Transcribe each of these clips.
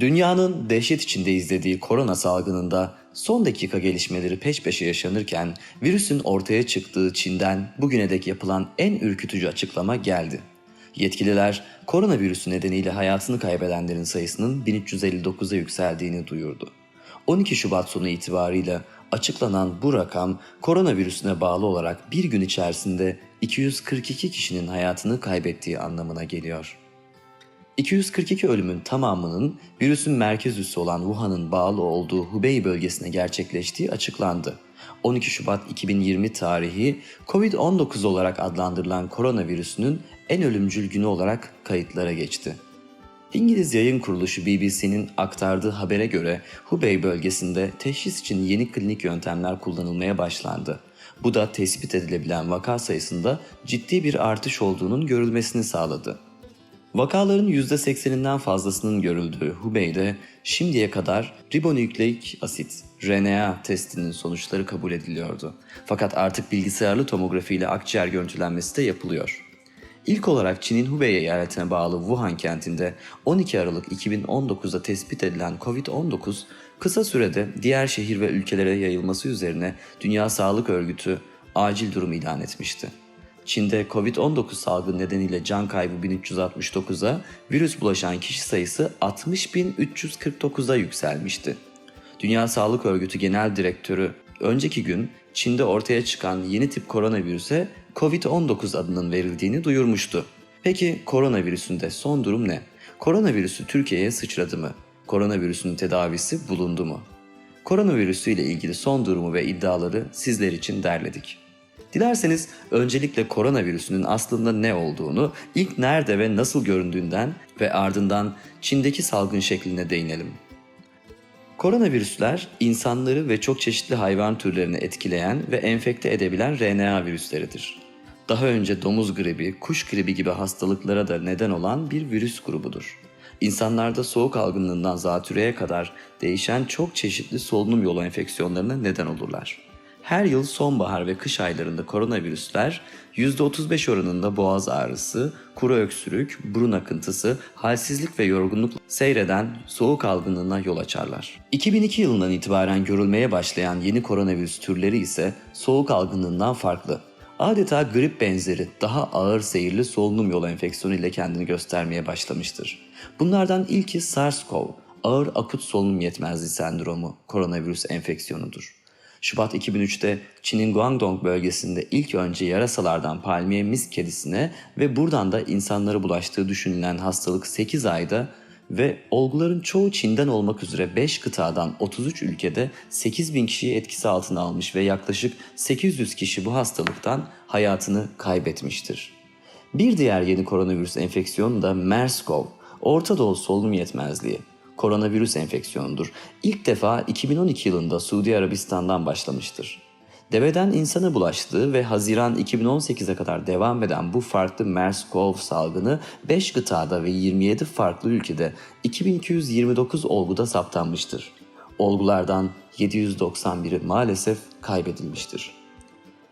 Dünyanın dehşet içinde izlediği korona salgınında son dakika gelişmeleri peş peşe yaşanırken virüsün ortaya çıktığı Çin'den bugüne dek yapılan en ürkütücü açıklama geldi. Yetkililer koronavirüsü nedeniyle hayatını kaybedenlerin sayısının 1359'a yükseldiğini duyurdu. 12 Şubat sonu itibarıyla açıklanan bu rakam koronavirüsüne bağlı olarak bir gün içerisinde 242 kişinin hayatını kaybettiği anlamına geliyor. 242 ölümün tamamının virüsün merkez üssü olan Wuhan'ın bağlı olduğu Hubei bölgesine gerçekleştiği açıklandı. 12 Şubat 2020 tarihi COVID-19 olarak adlandırılan koronavirüsünün en ölümcül günü olarak kayıtlara geçti. İngiliz yayın kuruluşu BBC'nin aktardığı habere göre Hubei bölgesinde teşhis için yeni klinik yöntemler kullanılmaya başlandı. Bu da tespit edilebilen vaka sayısında ciddi bir artış olduğunun görülmesini sağladı. Vakaların %80'inden fazlasının görüldüğü Hubei'de şimdiye kadar ribonükleik asit RNA testinin sonuçları kabul ediliyordu. Fakat artık bilgisayarlı tomografi ile akciğer görüntülenmesi de yapılıyor. İlk olarak Çin'in Hubei eyaletine bağlı Wuhan kentinde 12 Aralık 2019'da tespit edilen COVID-19 kısa sürede diğer şehir ve ülkelere yayılması üzerine Dünya Sağlık Örgütü acil durum ilan etmişti. Çin'de Covid-19 salgını nedeniyle can kaybı 1369'a, virüs bulaşan kişi sayısı 60.349'a yükselmişti. Dünya Sağlık Örgütü Genel Direktörü önceki gün Çin'de ortaya çıkan yeni tip koronavirüse Covid-19 adının verildiğini duyurmuştu. Peki koronavirüsünde son durum ne? Koronavirüsü Türkiye'ye sıçradı mı? Koronavirüsün tedavisi bulundu mu? Koronavirüsü ile ilgili son durumu ve iddiaları sizler için derledik. Dilerseniz öncelikle koronavirüsünün aslında ne olduğunu, ilk nerede ve nasıl göründüğünden ve ardından Çin'deki salgın şekline değinelim. Koronavirüsler insanları ve çok çeşitli hayvan türlerini etkileyen ve enfekte edebilen RNA virüsleridir. Daha önce domuz gribi, kuş gribi gibi hastalıklara da neden olan bir virüs grubudur. İnsanlarda soğuk algınlığından zatürreye kadar değişen çok çeşitli solunum yolu enfeksiyonlarına neden olurlar. Her yıl sonbahar ve kış aylarında koronavirüsler %35 oranında boğaz ağrısı, kuru öksürük, burun akıntısı, halsizlik ve yorgunluk seyreden soğuk algınlığına yol açarlar. 2002 yılından itibaren görülmeye başlayan yeni koronavirüs türleri ise soğuk algınlığından farklı. Adeta grip benzeri daha ağır seyirli solunum yolu enfeksiyonu ile kendini göstermeye başlamıştır. Bunlardan ilki SARS-CoV, ağır akut solunum yetmezliği sendromu koronavirüs enfeksiyonudur. Şubat 2003'te Çin'in Guangdong bölgesinde ilk önce yarasalardan palmiye mis kedisine ve buradan da insanlara bulaştığı düşünülen hastalık 8 ayda ve olguların çoğu Çin'den olmak üzere 5 kıtadan 33 ülkede 8 bin kişiyi etkisi altına almış ve yaklaşık 800 kişi bu hastalıktan hayatını kaybetmiştir. Bir diğer yeni koronavirüs enfeksiyonu da MERS-CoV, Orta Doğu solunum yetmezliği koronavirüs enfeksiyonudur. İlk defa 2012 yılında Suudi Arabistan'dan başlamıştır. Deveden insana bulaştığı ve Haziran 2018'e kadar devam eden bu farklı MERS-CoV salgını 5 gıtada ve 27 farklı ülkede 2229 olguda saptanmıştır. Olgulardan 791'i maalesef kaybedilmiştir.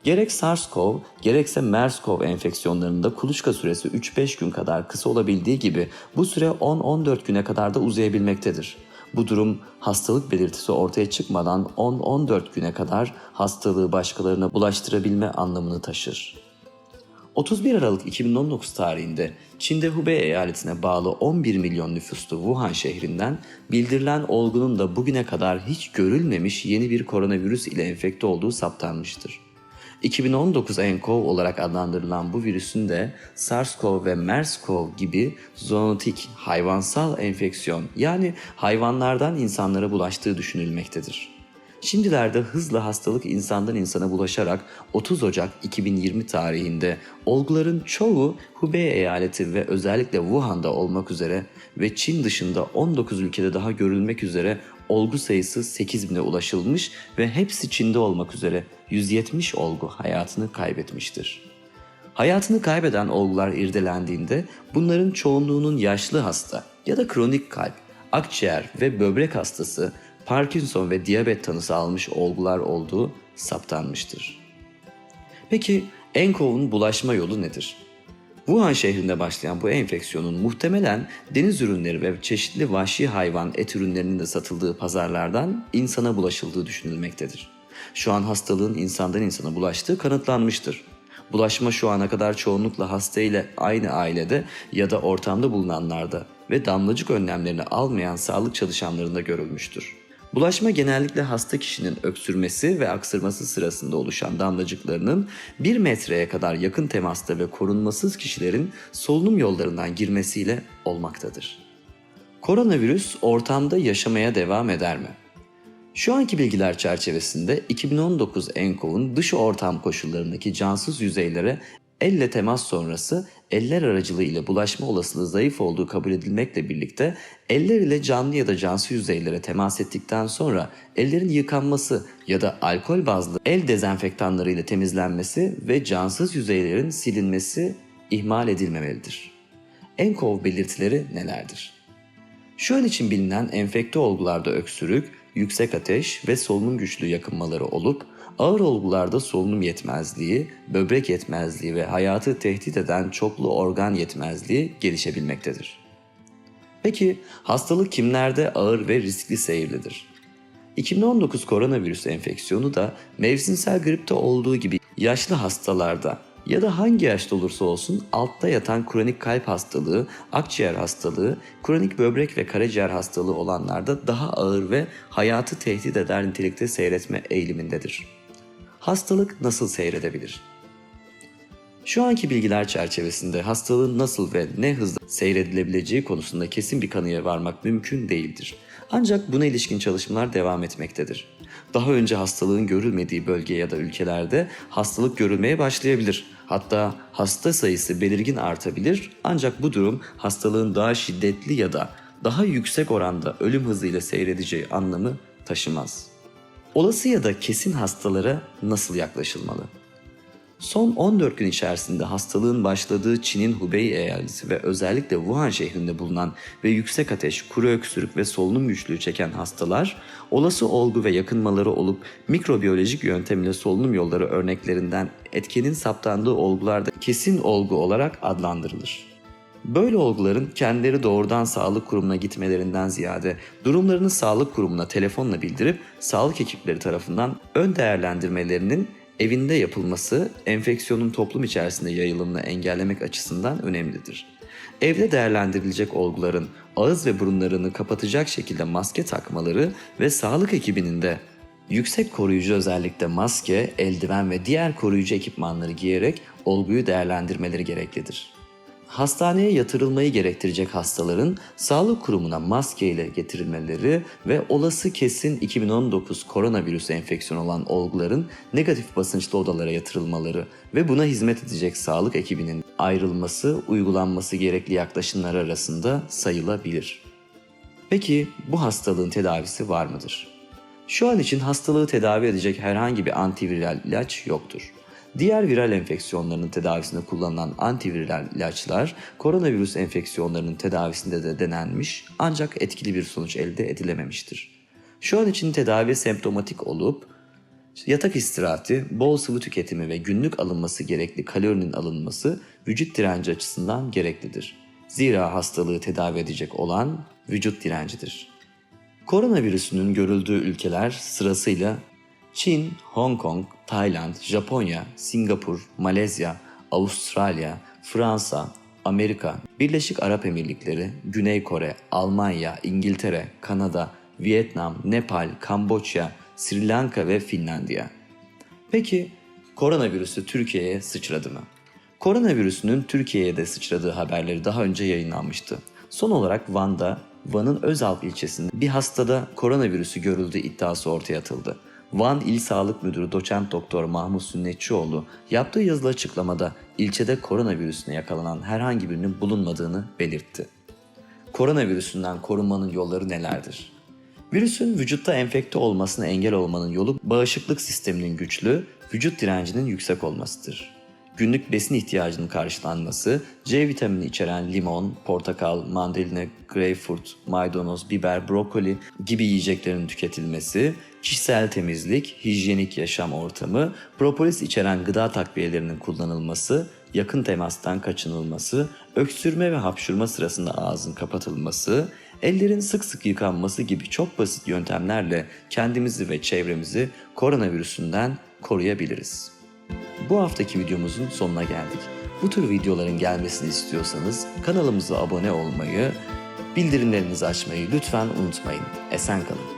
Gerek SARS-CoV gerekse MERS-CoV enfeksiyonlarında kuluçka süresi 3-5 gün kadar kısa olabildiği gibi bu süre 10-14 güne kadar da uzayabilmektedir. Bu durum hastalık belirtisi ortaya çıkmadan 10-14 güne kadar hastalığı başkalarına bulaştırabilme anlamını taşır. 31 Aralık 2019 tarihinde Çin'de Hubei eyaletine bağlı 11 milyon nüfuslu Wuhan şehrinden bildirilen olgunun da bugüne kadar hiç görülmemiş yeni bir koronavirüs ile enfekte olduğu saptanmıştır. 2019 nCoV olarak adlandırılan bu virüsün de SARS-CoV ve MERS-CoV gibi zoonotik hayvansal enfeksiyon yani hayvanlardan insanlara bulaştığı düşünülmektedir. Şimdilerde hızla hastalık insandan insana bulaşarak 30 Ocak 2020 tarihinde olguların çoğu Hubei eyaleti ve özellikle Wuhan'da olmak üzere ve Çin dışında 19 ülkede daha görülmek üzere olgu sayısı 8000'e ulaşılmış ve hepsi Çin'de olmak üzere 170 olgu hayatını kaybetmiştir. Hayatını kaybeden olgular irdelendiğinde bunların çoğunluğunun yaşlı hasta ya da kronik kalp, akciğer ve böbrek hastası, Parkinson ve diyabet tanısı almış olgular olduğu saptanmıştır. Peki nCoV'un bulaşma yolu nedir? Wuhan şehrinde başlayan bu enfeksiyonun muhtemelen deniz ürünleri ve çeşitli vahşi hayvan et ürünlerinin de satıldığı pazarlardan insana bulaşıldığı düşünülmektedir. Şu an hastalığın insandan insana bulaştığı kanıtlanmıştır. Bulaşma şu ana kadar çoğunlukla hasta ile aynı ailede ya da ortamda bulunanlarda ve damlacık önlemlerini almayan sağlık çalışanlarında görülmüştür. Bulaşma genellikle hasta kişinin öksürmesi ve aksırması sırasında oluşan damlacıklarının 1 metreye kadar yakın temasta ve korunmasız kişilerin solunum yollarından girmesiyle olmaktadır. Koronavirüs ortamda yaşamaya devam eder mi? Şu anki bilgiler çerçevesinde 2019 ENCOV'un dış ortam koşullarındaki cansız yüzeylere elle temas sonrası eller aracılığıyla bulaşma olasılığı zayıf olduğu kabul edilmekle birlikte eller ile canlı ya da cansız yüzeylere temas ettikten sonra ellerin yıkanması ya da alkol bazlı el dezenfektanları ile temizlenmesi ve cansız yüzeylerin silinmesi ihmal edilmemelidir. ENCOV belirtileri nelerdir? Şu an için bilinen enfekte olgularda öksürük, yüksek ateş ve solunum güçlüğü yakınmaları olup ağır olgularda solunum yetmezliği, böbrek yetmezliği ve hayatı tehdit eden çoklu organ yetmezliği gelişebilmektedir. Peki hastalık kimlerde ağır ve riskli seyirlidir? 2019 koronavirüs enfeksiyonu da mevsimsel gripte olduğu gibi yaşlı hastalarda ya da hangi yaşta olursa olsun altta yatan kronik kalp hastalığı, akciğer hastalığı, kronik böbrek ve karaciğer hastalığı olanlarda daha ağır ve hayatı tehdit eder nitelikte seyretme eğilimindedir. Hastalık nasıl seyredebilir? Şu anki bilgiler çerçevesinde hastalığın nasıl ve ne hızla seyredilebileceği konusunda kesin bir kanıya varmak mümkün değildir. Ancak buna ilişkin çalışmalar devam etmektedir. Daha önce hastalığın görülmediği bölge ya da ülkelerde hastalık görülmeye başlayabilir. Hatta hasta sayısı belirgin artabilir ancak bu durum hastalığın daha şiddetli ya da daha yüksek oranda ölüm hızıyla seyredeceği anlamı taşımaz. Olası ya da kesin hastalara nasıl yaklaşılmalı? Son 14 gün içerisinde hastalığın başladığı Çin'in Hubei eyaleti ve özellikle Wuhan şehrinde bulunan ve yüksek ateş, kuru öksürük ve solunum güçlüğü çeken hastalar, olası olgu ve yakınmaları olup mikrobiyolojik yöntem ile solunum yolları örneklerinden etkenin saptandığı olgularda kesin olgu olarak adlandırılır. Böyle olguların kendileri doğrudan sağlık kurumuna gitmelerinden ziyade durumlarını sağlık kurumuna telefonla bildirip sağlık ekipleri tarafından ön değerlendirmelerinin evinde yapılması enfeksiyonun toplum içerisinde yayılımını engellemek açısından önemlidir. Evde değerlendirilecek olguların ağız ve burunlarını kapatacak şekilde maske takmaları ve sağlık ekibinin de yüksek koruyucu özellikle maske, eldiven ve diğer koruyucu ekipmanları giyerek olguyu değerlendirmeleri gereklidir. Hastaneye yatırılmayı gerektirecek hastaların sağlık kurumuna maske ile getirilmeleri ve olası kesin 2019 koronavirüs enfeksiyonu olan olguların negatif basınçlı odalara yatırılmaları ve buna hizmet edecek sağlık ekibinin ayrılması, uygulanması gerekli yaklaşımlar arasında sayılabilir. Peki bu hastalığın tedavisi var mıdır? Şu an için hastalığı tedavi edecek herhangi bir antiviral ilaç yoktur. Diğer viral enfeksiyonlarının tedavisinde kullanılan antiviral ilaçlar koronavirüs enfeksiyonlarının tedavisinde de denenmiş ancak etkili bir sonuç elde edilememiştir. Şu an için tedavi semptomatik olup yatak istirahati, bol sıvı tüketimi ve günlük alınması gerekli kalorinin alınması vücut direnci açısından gereklidir. Zira hastalığı tedavi edecek olan vücut direncidir. Koronavirüsünün görüldüğü ülkeler sırasıyla Çin, Hong Kong, Tayland, Japonya, Singapur, Malezya, Avustralya, Fransa, Amerika, Birleşik Arap Emirlikleri, Güney Kore, Almanya, İngiltere, Kanada, Vietnam, Nepal, Kamboçya, Sri Lanka ve Finlandiya. Peki koronavirüsü Türkiye'ye sıçradı mı? Koronavirüsünün Türkiye'ye de sıçradığı haberleri daha önce yayınlanmıştı. Son olarak Van'da, Van'ın Özalp ilçesinde bir hastada koronavirüsü görüldüğü iddiası ortaya atıldı. Van İl Sağlık Müdürü Doçent Doktor Mahmut Sünnetçioğlu yaptığı yazılı açıklamada ilçede koronavirüsüne yakalanan herhangi birinin bulunmadığını belirtti. Koronavirüsünden korunmanın yolları nelerdir? Virüsün vücutta enfekte olmasına engel olmanın yolu bağışıklık sisteminin güçlü, vücut direncinin yüksek olmasıdır. Günlük besin ihtiyacının karşılanması, C vitamini içeren limon, portakal, mandalina, greyfurt, maydanoz, biber, brokoli gibi yiyeceklerin tüketilmesi, kişisel temizlik, hijyenik yaşam ortamı, propolis içeren gıda takviyelerinin kullanılması, yakın temastan kaçınılması, öksürme ve hapşurma sırasında ağzın kapatılması, ellerin sık sık yıkanması gibi çok basit yöntemlerle kendimizi ve çevremizi koronavirüsünden koruyabiliriz. Bu haftaki videomuzun sonuna geldik. Bu tür videoların gelmesini istiyorsanız kanalımıza abone olmayı, bildirimlerinizi açmayı lütfen unutmayın. Esen kalın.